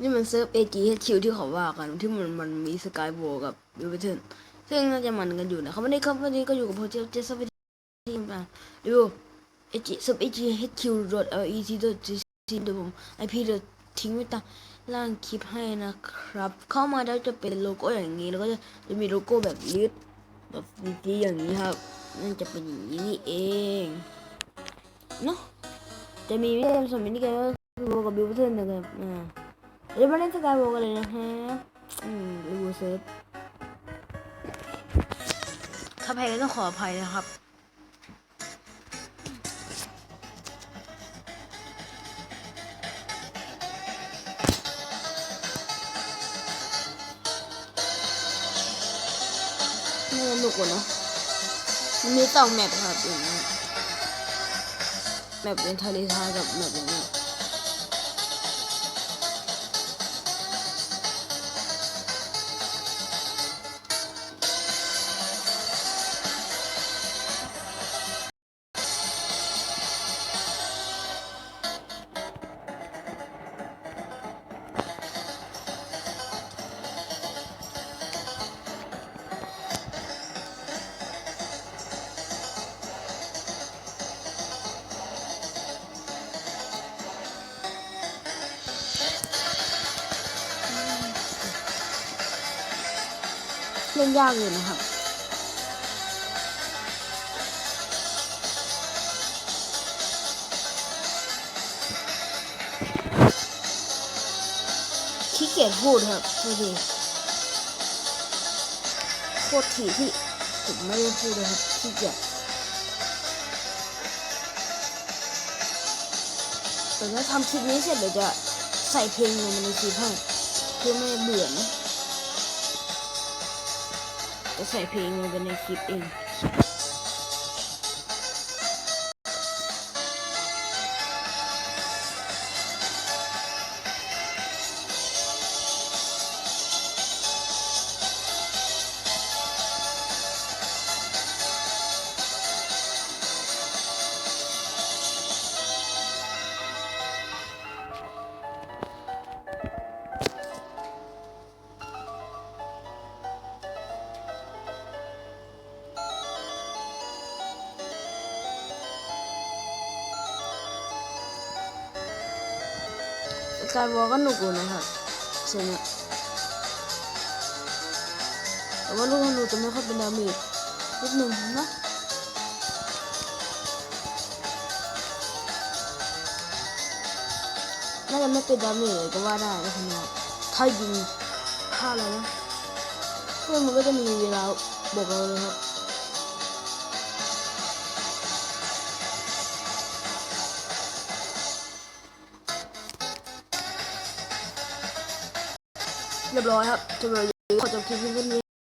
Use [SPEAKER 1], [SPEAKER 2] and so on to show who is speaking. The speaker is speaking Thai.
[SPEAKER 1] นี่มันเซิร์ฟ AGHQ ที่เขาว่ากันที่มันมันมีสกายโบกับยูเวเทนซึ่งน่าจะมันกันอยู่นะเขาไม่ได้ครับวันนี้ก็อยู่กับผมเจสเจสที่มาดู AG เซิร์ฟ AGHQ .let .gc เดี๋ยวผม IP เดี๋ยวทิ้งไว้ตางล่างคลิปให้นะครับ เข้ามาแล้วจะเป็นโลโก้อย่างนี้แล้วก็จะจะมีโลโก้แบบลิสแบบดีๆอย่างนี้ครับนั่นจะเป็นอย่างนี้นี่เองเนาะจะมีวิธีการสอนมินิเกมว่าโบกับยูเวเทนนะครับอ่า เดี๋ยวมาเล่นสกายวอล์กกันเลยนะฮะอืมรีวิวเซิร์ฟถ้าแพ้ก็ต้องขออภัยนะครับนี่สนุกกว่าเนอะมันมีสองแมปครับอย่างนี้แมปเป็นทะเลทรายกับแมปอย่างนี้ เล่นยากอยู่นะครับขี้เกียจพูดครับโทษทีโคตรถี่ที่ผมไม่ได้พูดเลยครับขี้เกียจแต่ถ้าทำคลิปนี้เสร็จเดี๋ยวจะใส่เพลงลงมาในคลิปให้เพื่อไม่เบื่อนะ จะใส่เพลงลงไปในคลิปเอง สการวอลก็หนุกอยู่นะครับเสียงอะแต่ว่าลูกธนูจะไม่ค่อยเป็นดาเมจนิดหนึ่งนะน่าจะไม่เป็นดาเมจเลยก็ว่าได้นะคุณนะถ้ายิงพลาดแล้วนะเพื่อนมันก็จะมีเวลาบอกเราเลยครับ เรียบร้อยครับจบเลยขอจบคลิปเพียงเท่านี้